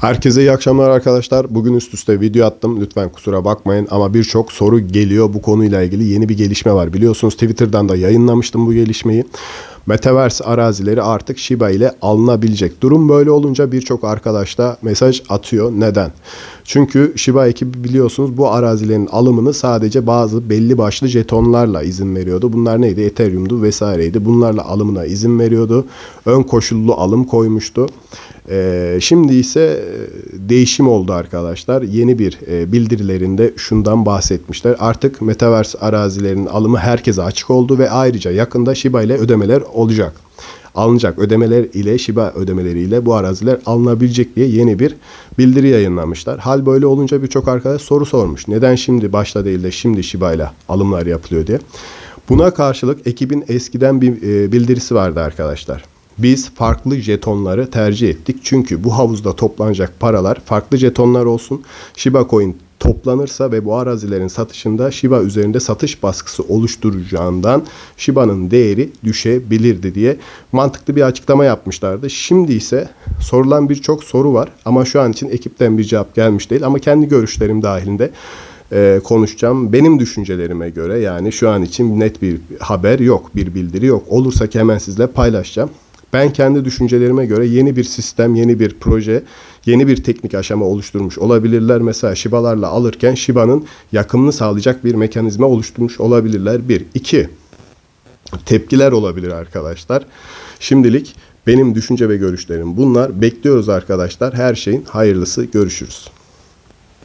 Herkese iyi akşamlar arkadaşlar. Bugün üst üste video attım. Lütfen kusura bakmayın ama birçok soru geliyor bu konuyla ilgili. Yeni bir gelişme var. Biliyorsunuz Twitter'dan da yayınlamıştım bu gelişmeyi. Metaverse arazileri artık Shiba ile alınabilecek. Durum böyle olunca birçok arkadaş da mesaj atıyor. Neden? Çünkü Shiba ekibi biliyorsunuz bu arazilerin alımını sadece bazı belli başlı jetonlarla izin veriyordu. Bunlar neydi? Ethereum'du vesaireydi. Bunlarla alımına izin veriyordu. Ön koşullu alım koymuştu. Ee, şimdi ise e, değişim oldu arkadaşlar. Yeni bir e, bildirilerinde şundan bahsetmişler. Artık Metaverse arazilerinin alımı herkese açık oldu ve ayrıca yakında Shiba ile ödemeler olacak. Alınacak ödemeler ile Shiba ödemeleri ile bu araziler alınabilecek diye yeni bir bildiri yayınlamışlar. Hal böyle olunca birçok arkadaş soru sormuş. Neden şimdi başta değil de şimdi Shiba ile alımlar yapılıyor diye. Buna karşılık ekibin eskiden bir e, bildirisi vardı arkadaşlar. Biz farklı jetonları tercih ettik. Çünkü bu havuzda toplanacak paralar farklı jetonlar olsun. Shiba Coin toplanırsa ve bu arazilerin satışında Shiba üzerinde satış baskısı oluşturacağından Shiba'nın değeri düşebilirdi diye mantıklı bir açıklama yapmışlardı. Şimdi ise sorulan birçok soru var ama şu an için ekipten bir cevap gelmiş değil ama kendi görüşlerim dahilinde e, konuşacağım. Benim düşüncelerime göre yani şu an için net bir haber yok, bir bildiri yok. Olursa hemen sizle paylaşacağım. Ben kendi düşüncelerime göre yeni bir sistem, yeni bir proje, yeni bir teknik aşama oluşturmuş olabilirler. Mesela Shiba'larla alırken Shiba'nın yakımını sağlayacak bir mekanizma oluşturmuş olabilirler. Bir. iki Tepkiler olabilir arkadaşlar. Şimdilik benim düşünce ve görüşlerim bunlar. Bekliyoruz arkadaşlar. Her şeyin hayırlısı. Görüşürüz.